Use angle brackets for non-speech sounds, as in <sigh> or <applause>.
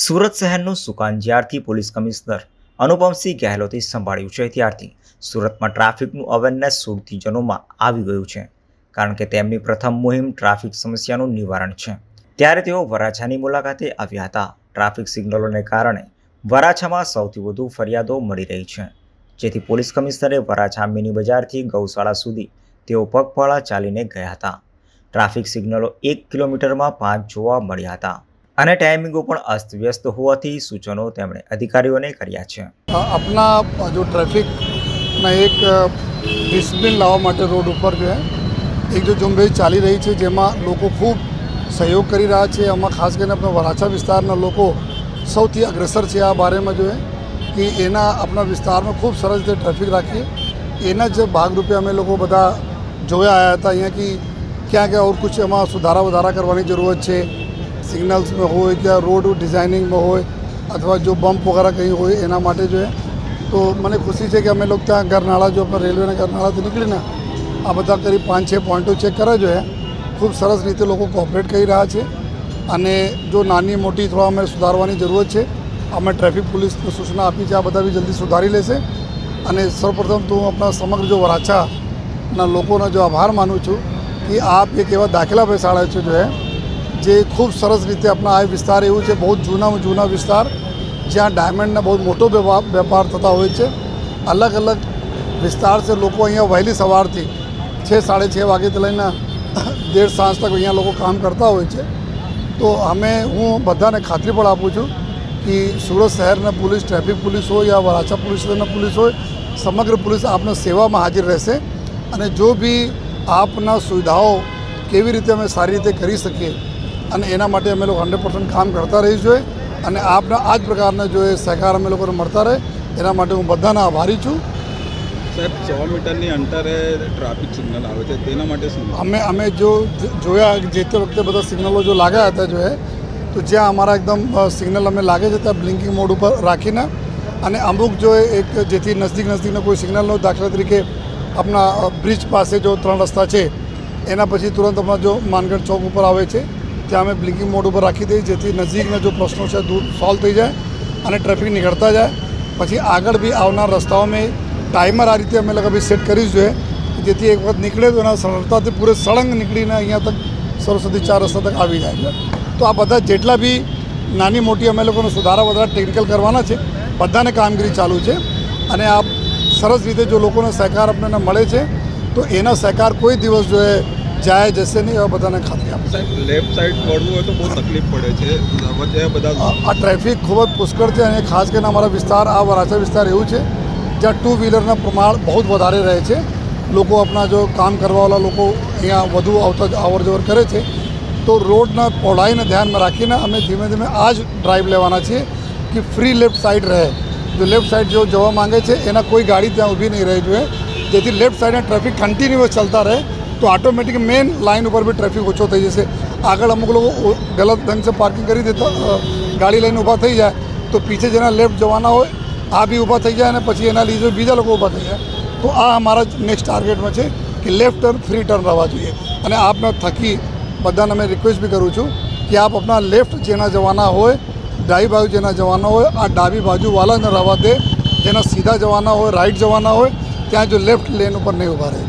સુરત શહેરનું સુકાન જ્યારથી police commissioner Anupamsinh ગેહલોતે સંભાળ્યું છે ત્યારથી સુરતમાં ટ્રાફિકનું અવેરનેસ સુરતીજનોમાં આવી ગયું છે, કારણ કે તેમની પ્રથમ મુહિમ ટ્રાફિક સમસ્યાનું નિવારણ છે. ત્યારે તેઓ વરાછાની મુલાકાતે આવ્યા હતા. ટ્રાફિક સિગ્નલોને કારણે વરાછામાં સૌથી વધુ ફરિયાદો મળી રહી છે. જેથી પોલીસ કમિશનરે વરાછા મિની બજારથી ગૌશાળા સુધી તેઓ પગપાળા ચાલીને ગયા હતા. ટ્રાફિક સિગ્નલો એક કિલોમીટરમાં પાંચ જોવા મળ્યા હતા. અને ટાઈમિંગો પણ અસ્તવ્યસ્ત હોવાથી સૂચનો તેમણે અધિકારીઓને કર્યા છે. આપના જો ટ્રાફિકના એક ડિસિપ્લિન લાવવા માટે રોડ ઉપર જે એક જો ઝુંબેશ ચાલી રહી છે, જેમાં લોકો ખૂબ સહયોગ કરી રહ્યા છે. આમાં ખાસ કરીને આપણા વરાછા વિસ્તારના લોકો સૌથી અગ્રસર છે આ બારેમાં જોઈએ કે એના આપણા વિસ્તારમાં ખૂબ સરસ રીતે ટ્રાફિક રાખીએ. એના જ ભાગરૂપે અમે લોકો બધા જોયા આવ્યા હતા અહીંયા કે ક્યાં ક્યાં ઓર કુછ એમાં સુધારા વધારા કરવાની જરૂરત છે. સિગ્નલ્સમાં હોય કે રોડ ડિઝાઇનિંગમાં હોય, અથવા જો બમ્પ વગેરે કંઈ હોય, એના માટે જો તો મને ખુશી છે કે અમે લોકો ત્યાં ગરનાળા, જો રેલવેના ગરનાળાથી નીકળીને આ બધા કરી પાંચ, છ પોઈન્ટો ચેક કર્યા જોઈએ ખૂબ સરસ રીતે લોકો કોઓપરેટ કરી રહ્યા છે. અને જો નાની, મોટી થોડા અમે સુધારવાની જરૂરત છે, અમે ટ્રાફિક પોલીસને સૂચના આપી છે, આ બધા બી જલ્દી સુધારી લેશે. અને સૌપ્રથમ તો હું આપણા સમગ્ર જો વરાછાના લોકોનો જો આભાર માનું છું કે આપ એક એવા દાખલા બેસાડે છે જો જે ખૂબ સરસ રીતે આપણા આ વિસ્તાર એવું છે, બહુ જૂનામાં જૂના વિસ્તાર, જ્યાં ડાયમંડના બહુ મોટો વેપાર થતા હોય છે. અલગ અલગ વિસ્તાર છે, લોકો અહીંયા વહેલી સવારથી છ, સાડે છ વાગ્યાથી લઈને <coughs> દેઢ સાંજ તક અહીંયા લોકો કામ કરતા હોય છે. તો અમે, હું બધાને ખાતરી પણ આપું છું કે સુરત શહેરના પોલીસ, ટ્રાફિક પોલીસ હોય યા વરાછા પોલીસ પોલીસ હોય, સમગ્ર પોલીસ આપના સેવામાં હાજર રહેશે અને જો બી આપના સુવિધાઓ કેવી રીતે અમે સારી રીતે કરી શકીએ અને એના માટે અમે લોકો હંડ્રેડ કામ કરતા રહી જોઈએ અને આપના આ જ પ્રકારના જો એ સહકાર અમે લોકોને મળતા રહે એના માટે હું બધાના આભારી છું. સાહેબ સો મીટરની અંતરે ટ્રાફિક સિગ્નલ આવે છે તેના માટે શું? અમે અમે જો જોયા જે તે વખતે બધા સિગ્નલો જો લાગ્યા હતા જો એ તો જ્યાં અમારા એકદમ સિગ્નલ અમે લાગે છે ત્યાં બ્લિંકિંગ મોડ ઉપર રાખીને અને અમુક જો એક જેથી નજદીક નજદીકનો કોઈ સિગ્નલનો દાખલા તરીકે આપણા બ્રિજ પાસે જો ત્રણ રસ્તા છે એના પછી તુરંત અમારા જો માનગઢ ચોક ઉપર આવે છે ત્યાં અમે બ્લિંકિંગ મોડ ઉપર રાખી દઈએ, જેથી નજીકના જો પ્રશ્નો છે દૂર સોલ્વ થઈ જાય અને ટ્રાફિક નીકળતા જાય. પછી આગળ બી આવનાર રસ્તાઓમાં ટાઈમર આ રીતે અમે લોકો બી સેટ કરી જોઈએ જેથી એક વખત નીકળે તો એના સરળતાથી પૂરે સળંગ નીકળીને અહીંયા તક સરસ્વતી ચાર રસ્તા તક આવી જાય તો આ બધા જેટલા બી નાની મોટી અમે લોકોને સુધારા વધારા ટેકનિકલ કરવાના છે, બધાને કામગીરી ચાલુ છે. અને આ સરસ રીતે જો લોકોનો સહકાર આપણને મળે છે, તો એના સહકાર કોઈ દિવસ જો જાય જશે નહીં એવા બધાને ખાતરી આપે સાહેબ લેફ્ટ સાઈડ વળવું હોય તો બહુ તકલીફ પડે છે. બધા આ ટ્રાફિક ખૂબ જ પુષ્કળ છે અને ખાસ કરીને અમારા વિસ્તાર આ વરાછા વિસ્તાર એવું છે જ્યાં ટુ વ્હીલરના પ્રમાણ બહુ જ વધારે રહે છે. લોકો આપણા જો કામ કરવાવાળા લોકો અહીંયા વધુ આવતા અવર જવર કરે છે. તો રોડના પહોળાઈને ધ્યાનમાં રાખીને અમે ધીમે ધીમે આ જ ડ્રાઈવ લેવાના છીએ કે ફ્રી લેફ્ટ સાઈડ રહે. જો લેફ્ટ સાઈડ જો જવા માંગે છે એના કોઈ ગાડી ત્યાં ઊભી નહીં રહી જોઈએ. જેથી લેફ્ટ સાઈડના ટ્રાફિક કન્ટિન્યુઅસ ચાલતા રહે. તો ઓટોમેટિક મેન લાઇન ઉપર બી ટ્રાફિક ઓછો થઈ જશે. આગળ અમુક લોકો ગલત ઢંગ से પાર્કિંગ કરી દેતા ગાડી લઈને ઊભા થઈ જાય. તો પીછે જેના લેફ્ટ જવાના હોય, આ બી ઊભા થઈ જાય અને પછી એના લીધે બીજા લોકો ઊભા થઈ જાય. તો આ અમારા નેક્સ્ટ ટાર્ગેટમાં છે કે લેફ્ટ ટર્ન ફ્રી ટર્ન રહેવા જોઈએ. અને આપના થકી બધાને અમે રિક્વેસ્ટ બી કરું છું કે આપ આપણા લેફ્ટ જેના જવાના હોય, ડાબી બાજુ જેના જવાના હોય, આ ડાબી બાજુવાળાને રહેવા દે. જેના સીધા જવાના હોય રાઈટ જવાના હોય, ત્યાં જો લેફ્ટ લેન ઉપર નહીં ઊભા રહે.